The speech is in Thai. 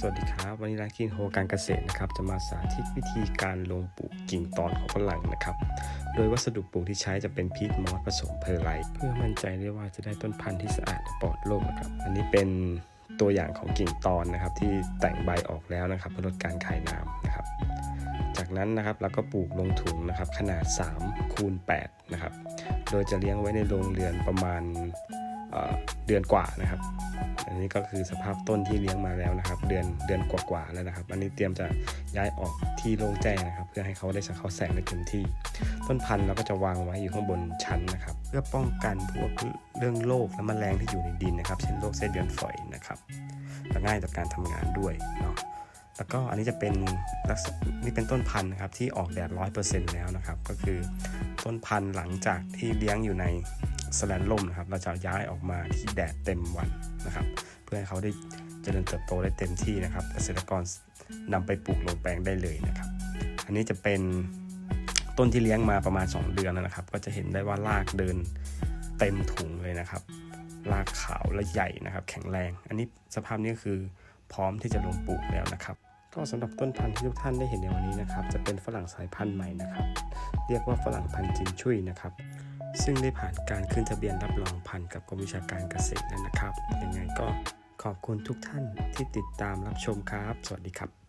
สวัสดีครับ วันนี้ร้านกินโฮการเกษตรนะครับ จะมาสาธิตวิธีการลงปลูกกิ่งตอนของฝรั่งนะครับ โดยวัสดุปลูกที่ใช้จะเป็นพีทมอสผสมเพอร์ไลท์เพื่อมั่นใจได้ว่าจะได้ต้นพันธุ์ที่สะอาดปลอดโรคนะครับ อันนี้เป็นตัวอย่างของกิ่งตอนนะครับ ที่แต่งใบออกแล้วนะครับเพื่อลดการคายน้ำนะครับ จากนั้นนะครับเราก็ปลูกลงถุงนะครับขนาด3คูณ8นะครับ โดยจะเลี้ยงไว้ในโรงเรือนประมาณ เเดือนกว่านะครับ อันนี้ก็คือสภาพต้นที่เลี้ยงมาแล้วนะครับ เดือนเดือนกว่าๆแล้วนะครับ อันนี้เตรียมจะย้ายออกที่โล่งแจ้งนะครับ เพื่อให้เขาได้สังเคราะห์แสงได้เต็มที่ ต้นพันธุ์เราก็จะวางไว้อยู่ข้างบนชั้นนะครับ เพื่อป้องกันพวกเรื่องโรคและแมลงที่อยู่ในดินนะครับ เช่นโรคเส้นเดือนฝอยนะครับและง่ายต่อการทำงานด้วยเนาะแล้วก็อันนี้จะเป็นลักษณะนี่เป็นต้นพันธุ์นะครับที่ออกแดดร้อยเปอร์เซ็นต์แล้วนะครับ ก็คือต้นพันธุ์หลังจากที่เลี้ยงอยู่ใน สแลนล่มนะครับ เราจะย้ายออกมาที่แดดเต็มวันนะครับ เพื่อให้เขาได้เจริญเติบโตได้เต็มที่นะครับ เกษตรกรนำไปปลูกลงแปลงได้เลยนะครับ อันนี้จะเป็นต้นที่เลี้ยงมาประมาณ 2 เดือนแล้วนะครับ ก็จะเห็นได้ว่ารากเดินเต็มถุงเลยนะครับ รากขาวและใหญ่นะครับ แข็งแรง อันนี้สภาพนี้ก็คือพร้อมที่จะลงปลูกแล้วนะครับ ก็สำหรับต้นพันธุ์ที่ทุกท่านได้เห็นในวันนี้นะครับ จะเป็นฝรั่งสายพันธุ์ใหม่นะครับ เรียกว่าฝรั่งพันธุ์จินชุยนะครับ ซึ่งได้ผ่านการขึ้นทะเบียนรับรองพันธุ์กับกรมวิชาการเกษตรแล้วนะครับยังไงก็ขอบคุณทุกท่านที่ติดตามรับชมครับ สวัสดีครับ